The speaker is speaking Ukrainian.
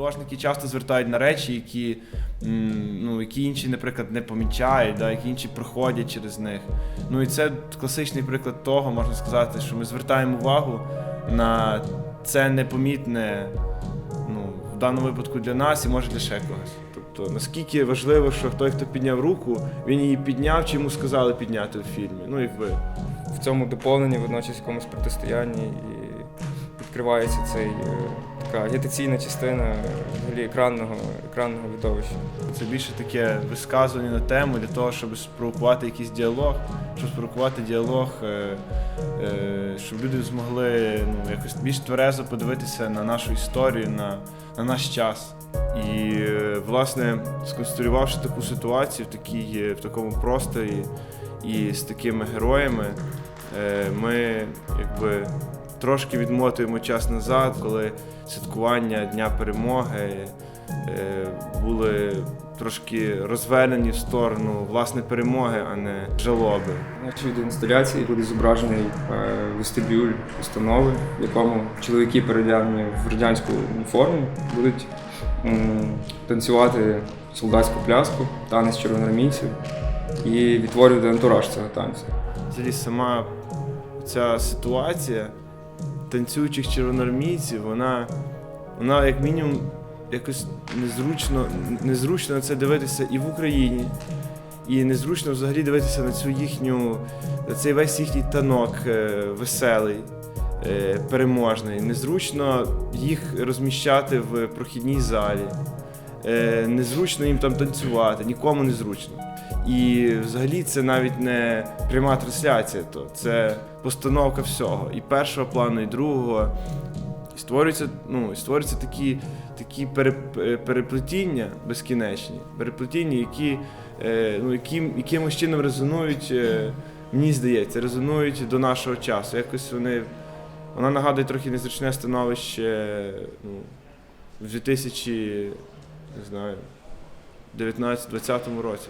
Художники часто звертають на речі, які, ну, які інші, наприклад, не помічають, да, які інші проходять через них. Ну і це класичний приклад того, можна сказати, що ми звертаємо увагу на це непомітне, ну, в даному випадку для нас і може для ще когось. Тобто, наскільки важливо, що той, хто підняв руку, він її підняв, чи йому сказали підняти в фільмі. Ну, якби. в цьому доповненні, водночас якомусь протистоянні і відкривається цей е, така агітаційна частина взагалі екранного, екранного видовища. Це більше таке висказування на тему для того, щоб спровокувати якийсь діалог, щоб спровокувати діалог, е, е, щоб люди змогли ну, якось більш тверезо подивитися на нашу історію, на, на наш час. І, е, власне, сконструювавши таку ситуацію в, такій, в такому просторі і з такими героями, ми якби трошки відмотуємо час назад, коли святкування Дня перемоги е, були трошки розведені в сторону власне перемоги, а не жалоби. Значить, від інсталяції буде зображений е, вестибюль установи, в якому чоловіки, передягнені в радянську уніформу, будуть танцювати солдатську пляску, танець червоноармійців і відтворювати антураж цього танцю. Взагалі сама ця ситуація танцюючих червоноармійців, вона, вона як мінімум якось незручно, незручно на це дивитися і в Україні, і незручно взагалі дивитися на цю їхню, на цей весь їхній танок е, веселий, е, переможний. Незручно їх розміщати в прохідній залі. Е, Незручно їм там танцювати, нікому не зручно. І взагалі це навіть не пряма трансляція, то це постановка всього. І першого плану, і другого. І створюються, ну, і створюються такі, такі переплетіння безкінечні, переплетіння, які е, ну, які якимось чином резонують, е, мені здається, резонують до нашого часу. Якось вони. Вона нагадує трохи незручне становище ну, в 2000, не знаю, 19-20 році.